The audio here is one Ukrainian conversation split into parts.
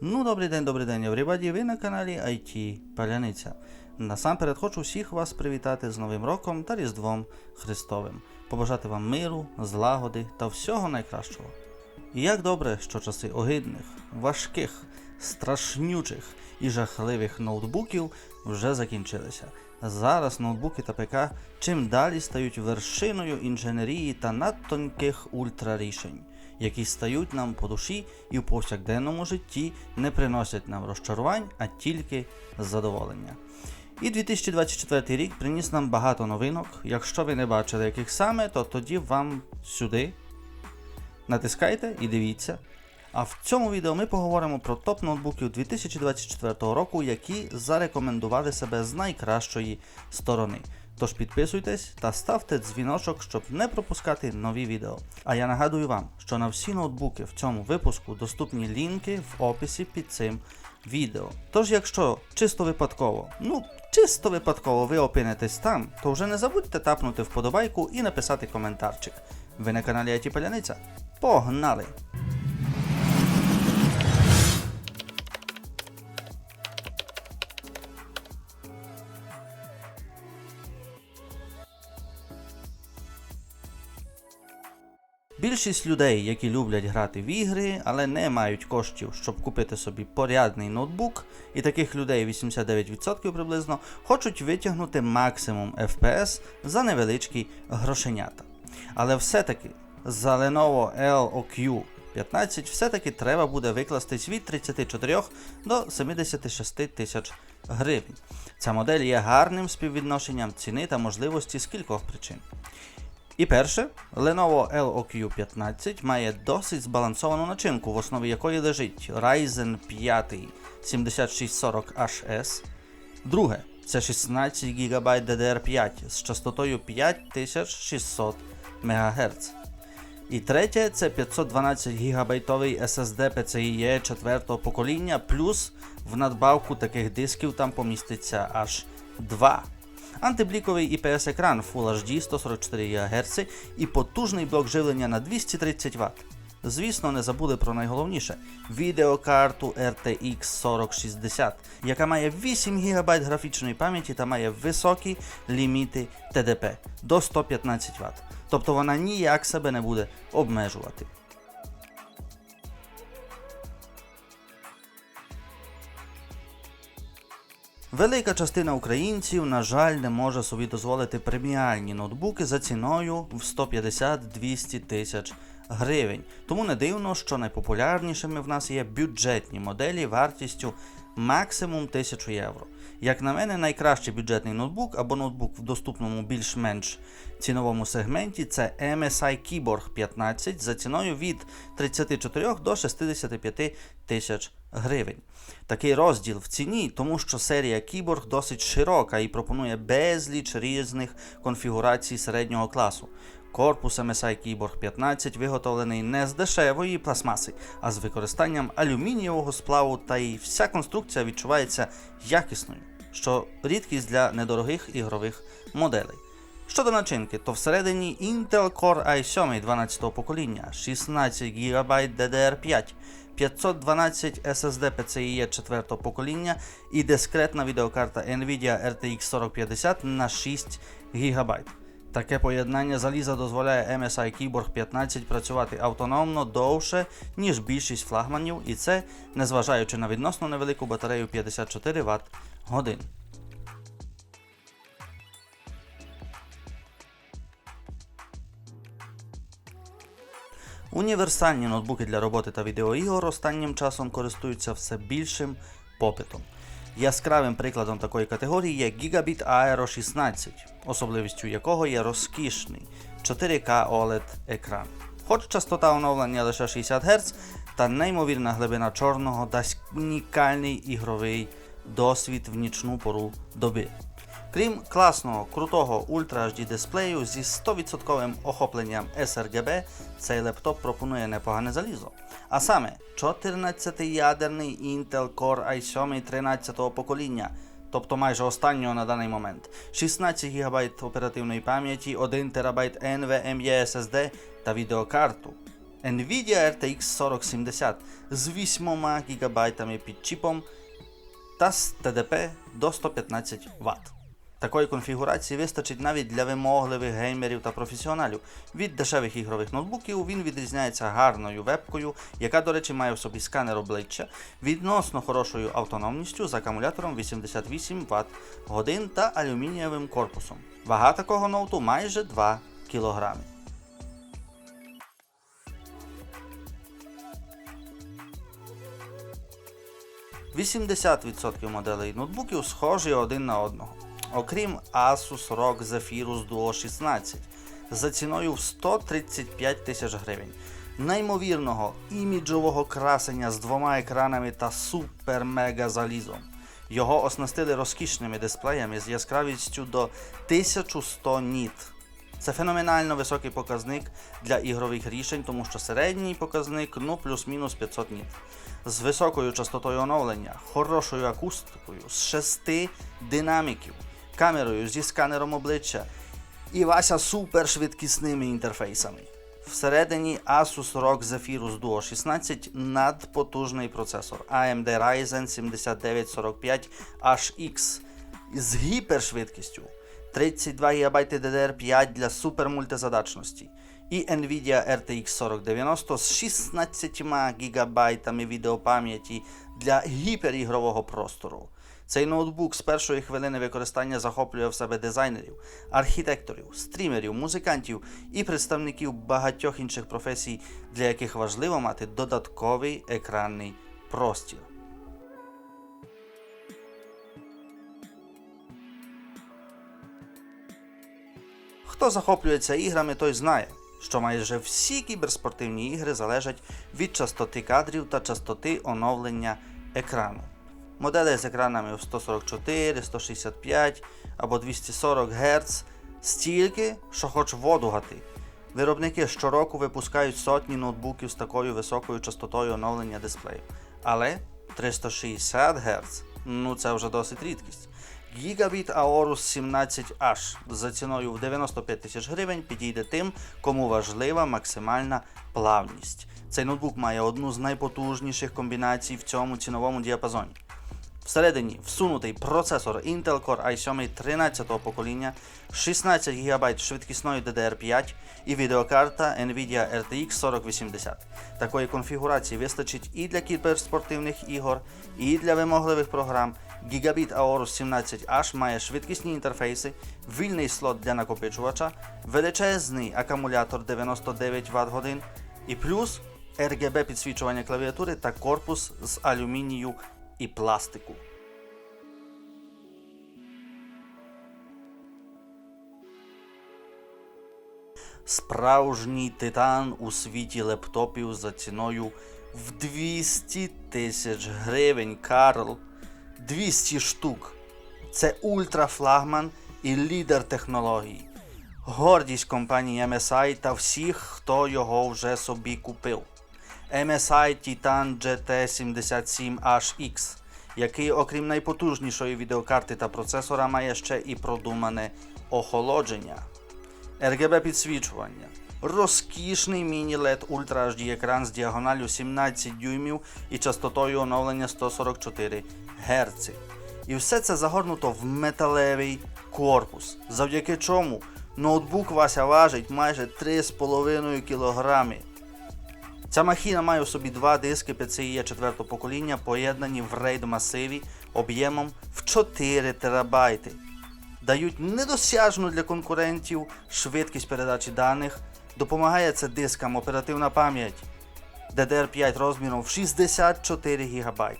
Ну, добрий день, добрий день, everybody. Ви на каналі IT Паляниця. Насамперед хочу всіх вас привітати з Новим роком та Різдвом Христовим, побажати вам миру, злагоди та всього найкращого. І як добре, що часи огидних, важких, страшнючих і жахливих ноутбуків вже закінчилися. Зараз ноутбуки та ПК чим далі стають вершиною інженерії та надтонких ультрарішень, які стають нам по душі і в повсякденному житті не приносять нам розчарувань, а тільки задоволення. І 2024 рік приніс нам багато новинок. Якщо ви не бачили яких саме, то тоді вам сюди натискайте і дивіться. А в цьому відео ми поговоримо про топ ноутбуків 2024 року, які зарекомендували себе з найкращої сторони. Тож підписуйтесь та ставте дзвіночок, щоб не пропускати нові відео. А я нагадую вам, що на всі ноутбуки в цьому випуску доступні лінки в описі під цим відео. Тож, якщо чисто випадково, ну чисто випадково ви опинитесь там, то вже не забудьте тапнути вподобайку і написати коментарчик. Ви на каналі IT Паляниця? Погнали! Більшість людей, які люблять грати в ігри, але не мають коштів, щоб купити собі порядний ноутбук, і таких людей 89% приблизно хочуть витягнути максимум FPS за невеличкі грошенята. Але все-таки за Lenovo LOQ 15 все-таки треба буде викластись від 34 до 76 тисяч гривень. Ця модель є гарним співвідношенням ціни та можливості з кількох причин. І перше, Lenovo LOQ 15 має досить збалансовану начинку, в основі якої лежить Ryzen 5 7640HS. Друге, це 16 ГБ DDR5 з частотою 5600 МГц. І третє це 512 гігабайтовий SSD PCIe 4 покоління, плюс в надбавку таких дисків там поміститься аж 2. Антибліковий IPS екран Full HD 144 ГГц і потужний блок живлення на 230 Вт. Звісно, не забули про найголовніше відеокарту RTX 4060, яка має 8 ГБ графічної пам'яті та має високі ліміти TDP до 115 Вт. Тобто вона ніяк себе не буде обмежувати. Велика частина українців, на жаль, не може собі дозволити преміальні ноутбуки за ціною в 150-200 тисяч гривень. Тому не дивно, що найпопулярнішими в нас є бюджетні моделі вартістю максимум 1000 євро. Як на мене, найкращий бюджетний ноутбук або ноутбук в доступному більш-менш ціновому сегменті це MSI Keyboard 15 за ціною від 34 до 65 тисяч гривень. Такий розділ в ціні, тому що серія Keyboard досить широка і пропонує безліч різних конфігурацій середнього класу. Корпус MSI Keyboard 15 виготовлений не з дешевої пластмаси, а з використанням алюмінієвого сплаву, та й вся конструкція відчувається якісною, що рідкість для недорогих ігрових моделей. Щодо начинки, то всередині Intel Core i7 12 покоління, 16 ГБ DDR5, 512 SSD PCIe 4 покоління і дискретна відеокарта Nvidia RTX 4050 на 6 ГБ. Таке поєднання заліза дозволяє MSI Keyboard 15 працювати автономно довше, ніж більшість флагманів, і це незважаючи на відносно невелику батарею 54 Вт годин. Універсальні ноутбуки для роботи та відеоігор останнім часом користуються все більшим попитом. Яскравим прикладом такої категорії є Gigabit Aero 16, особливістю якого є розкішний 4K OLED екран. Хоч частота оновлення лише 60 Гц, та неймовірна глибина чорного дасть унікальний ігровий досвід в нічну пору доби. Крім класного, крутого Ultra HD дисплею зі 100% охопленням sRGB, цей лептоп пропонує непогане залізо. А саме 14-ядерний Intel Core i7 13-го покоління, тобто майже останнього на даний момент, 16 ГБ оперативної пам'яті, 1 ТБ NVMe SSD та відеокарту Nvidia RTX 4070 з 8 ГБ під чіпом та з TDP до 115 Вт. Такої конфігурації вистачить навіть для вимогливих геймерів та професіоналів. Від дешевих ігрових ноутбуків він відрізняється гарною вебкою, яка, до речі, має в собі сканер обличчя, відносно хорошою автономністю з акумулятором 88 Вт годин та алюмінієвим корпусом. Вага такого ноуту майже 2 кг. – 80% моделей ноутбуків схожі один на одного. Окрім Asus ROG Zephyrus Duo 16 за ціною в 135 тисяч гривень, неймовірного іміджового красення з двома екранами та супер-мега залізом. Його оснастили розкішними дисплеями з яскравістю до 1100 ніт. Це феноменально високий показник для ігрових рішень, тому що середній показник ну плюс-мінус 500 ніт. З високою частотою оновлення, хорошою акустикою, з шести динаміків, камерою зі сканером обличчя і Вася супершвидкісними інтерфейсами. Всередині Asus ROG Zephyrus Duo 16 надпотужний процесор AMD Ryzen 7945 HX з гіпершвидкістю 32 ГБ DDR5 для супермультизадачності і Nvidia RTX 4090 з 16 ГБ відеопам'яті для гіперігрового простору. Цей ноутбук з першої хвилини використання захоплює в себе дизайнерів, архітекторів, стрімерів, музикантів і представників багатьох інших професій, для яких важливо мати додатковий екранний простір. Хто захоплюється іграми, той знає, що майже всі кіберспортивні ігри залежать від частоти кадрів та частоти оновлення екрану. Моделі з екранами в 144, 165 або 240 Гц стільки, що хоч воду гати. Виробники щороку випускають сотні ноутбуків з такою високою частотою оновлення дисплею. Але 360 Гц ну це вже досить рідкість. Gigabit Aorus 17H за ціною в 95 тисяч гривень підійде тим, кому важлива максимальна плавність. Цей ноутбук має одну з найпотужніших комбінацій в цьому ціновому діапазоні. Всередині всунутий процесор Intel Core i7 13-го покоління, 16 ГБ швидкісної DDR5 і відеокарта Nvidia RTX 4080. Такої конфігурації вистачить і для кіберспортивних ігор, і для вимогливих програм. Gigabit Aorus 17H має швидкісні інтерфейси, вільний слот для накопичувача, величезний акумулятор 99 Вт годин і плюс RGB підсвічування клавіатури та корпус з алюмінію і пластику. Справжній титан у світі лептопів за ціною в 200 тисяч гривень, Карл. 200 штук. Це ультрафлагман і лідер технологій. Гордість компанії MSI та всіх, хто його вже собі купив. MSI Titan GT77HX, який, окрім найпотужнішої відеокарти та процесора, має ще і продумане охолодження, RGB підсвічування, розкішний міні-LED Ultra HD екран з діагоналю 17 дюймів і частотою оновлення 144 Гц. І все це загорнуто в металевий корпус, завдяки чому ноутбук Вася важить майже 3,5 кг. Ця махіна має у собі два диски PCIe 4 покоління, поєднані в RAID масиві об'ємом в 4 терабайти. Дають недосяжну для конкурентів швидкість передачі даних, допомагає це дискам оперативна пам'ять DDR5 розміром в 64 ГБ.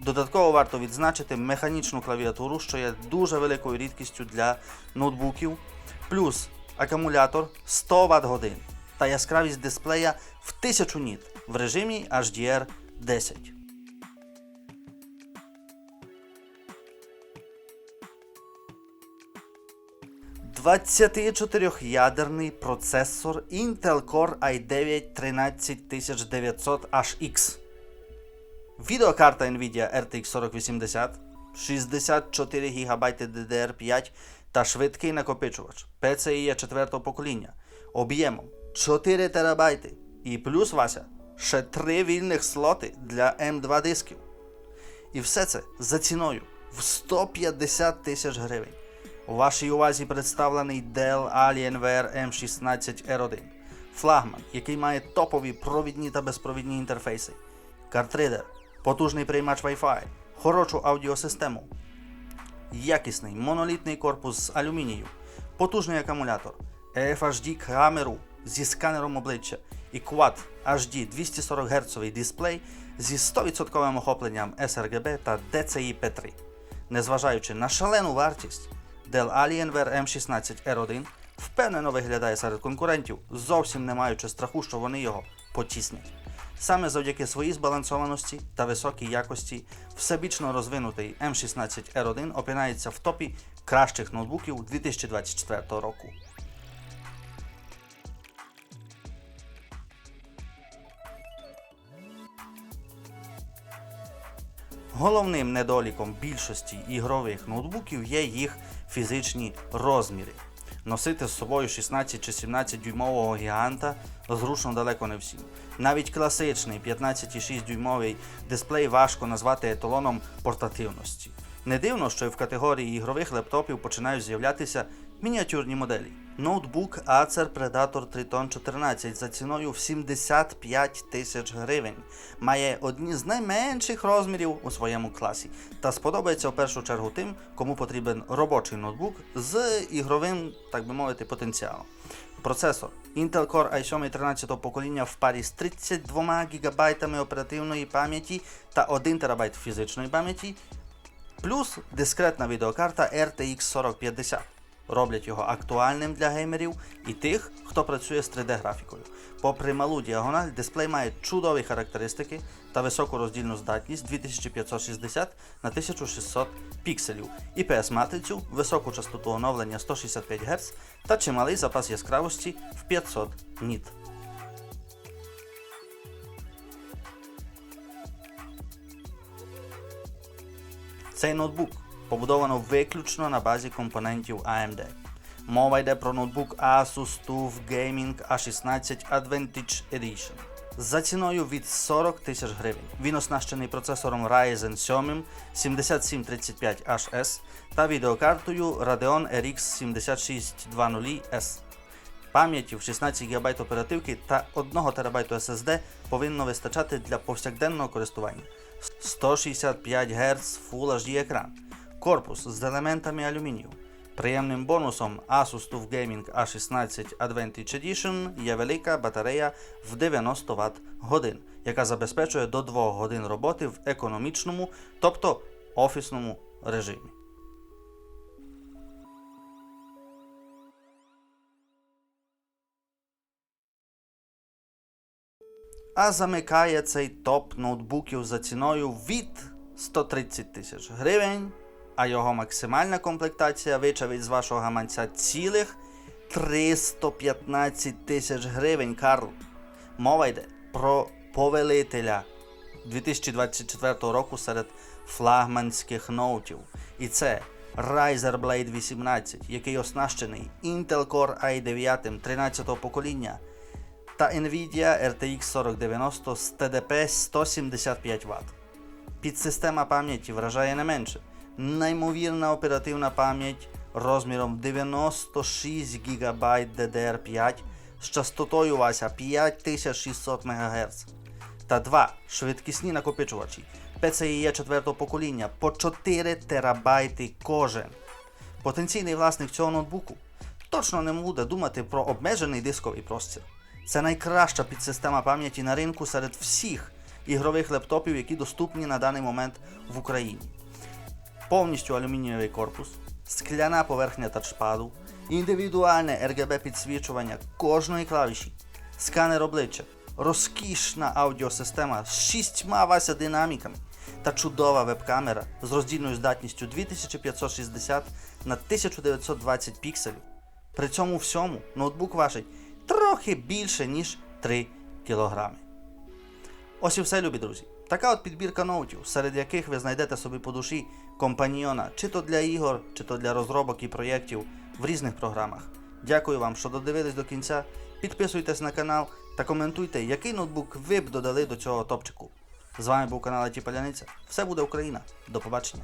Додатково варто відзначити механічну клавіатуру, що є дуже великою рідкістю для ноутбуків, плюс акумулятор 100 Вт годин та яскравість дисплея в 1000 ніт в режимі HDR 10. Двадцятичотирьохядерний процесор Intel Core i9 13900HX. Відеокарта Nvidia RTX 4080, 64 ГБ DDR5 та швидкий накопичувач PCIe 4 покоління об'ємом 4 ТБ І плюс Вася, ще три вільних слоти для М2 дисків. І все це за ціною в 150 тисяч гривень. У вашій увазі представлений Dell Alienware M16R1. Флагман, який має топові провідні та безпровідні інтерфейси, картридер, потужний приймач Wi-Fi, хорошу аудіосистему, якісний монолітний корпус з алюмінію, потужний акумулятор, FHD камеру зі сканером обличчя і Quad HD 240 Гц дисплей зі 100% охопленням sRGB та DCI P3. Незважаючи на шалену вартість, Dell Alienware M16R1 впевнено виглядає серед конкурентів, зовсім не маючи страху, що вони його потіснять. Саме завдяки своїй збалансованості та високій якості всебічно розвинутий M16R1 опинається в топі кращих ноутбуків 2024 року. Головним недоліком більшості ігрових ноутбуків є їх фізичні розміри. Носити з собою 16 чи 17 дюймового гіганта зручно далеко не всім. Навіть класичний 15,6 дюймовий дисплей важко назвати еталоном портативності. Не дивно, що і в категорії ігрових лептопів починають з'являтися мініатюрні моделі. Ноутбук Acer Predator Triton 14 за ціною в 75 тисяч гривень має одні з найменших розмірів у своєму класі та сподобається в першу чергу тим, кому потрібен робочий ноутбук з ігровим, так би мовити, потенціалом. Процесор Intel Core i7 13 покоління в парі з 32 ГБ оперативної пам'яті та 1 ТБ фізичної пам'яті, плюс дискретна відеокарта RTX 4050 роблять його актуальним для геймерів і тих, хто працює з 3D-графікою. Попри малу діагональ, дисплей має чудові характеристики та високу роздільну здатність 2560 на 1600 пікселів, IPS-матрицю, високу частоту оновлення 165 Гц та чималий запас яскравості в 500 ніт. Цей ноутбук побудовано виключно на базі компонентів AMD. Мова йде про ноутбук Asus TUF Gaming A16 Advantage Edition. За ціною від 40 тисяч гривень. Він оснащений процесором Ryzen 7 7735HS та відеокартою Radeon RX 7620S. Пам'яті в 16 ГБ оперативки та 1 ТБ SSD повинно вистачати для повсякденного користування. 165 Гц Full HD екран. Корпус з елементами алюмінію. Приємним бонусом Asus TUF Gaming A16 Advantage Edition є велика батарея в 90 Вт годин, яка забезпечує до 2 годин роботи в економічному, тобто офісному режимі. А замикає цей топ ноутбуків за ціною від 130 тисяч гривень, а його максимальна комплектація вичавить з вашого гаманця цілих 315 тисяч гривень, Карл. Мова йде про повелителя 2024 року серед флагманських ноутів. І це Riser Blade 18, який оснащений Intel Core i9 13-го покоління та Nvidia RTX 4090 з TDP 175 Вт. Підсистема пам'яті вражає не менше. Неймовірна оперативна пам'ять розміром 96 ГБ DDR5 з частотою Вася 5600 МГц та два швидкісні накопичувачі PCIe 4 покоління по 4 терабайти кожен. Потенційний власник цього ноутбуку точно не буде думати про обмежений дисковий простір. Це найкраща підсистема пам'яті на ринку серед всіх ігрових лептопів, які доступні на даний момент в Україні. Повністю алюмінієвий корпус, скляна поверхня тачпаду, індивідуальне RGB підсвічування кожної клавіші, сканер обличчя, розкішна аудіосистема з шістьма Вася динаміками та чудова веб-камера з роздільною здатністю 2560 на 1920 пікселів. При цьому всьому ноутбук важить трохи більше, ніж 3 кілограми. Ось і все, любі друзі. Така от підбірка ноутів, серед яких ви знайдете собі по душі компаньйона, чи то для ігор, чи то для розробок і проєктів в різних програмах. Дякую вам, що додивились до кінця. Підписуйтесь на канал та коментуйте, який ноутбук ви б додали до цього топчику. З вами був канал IT Паляниця. Все буде Україна. До побачення.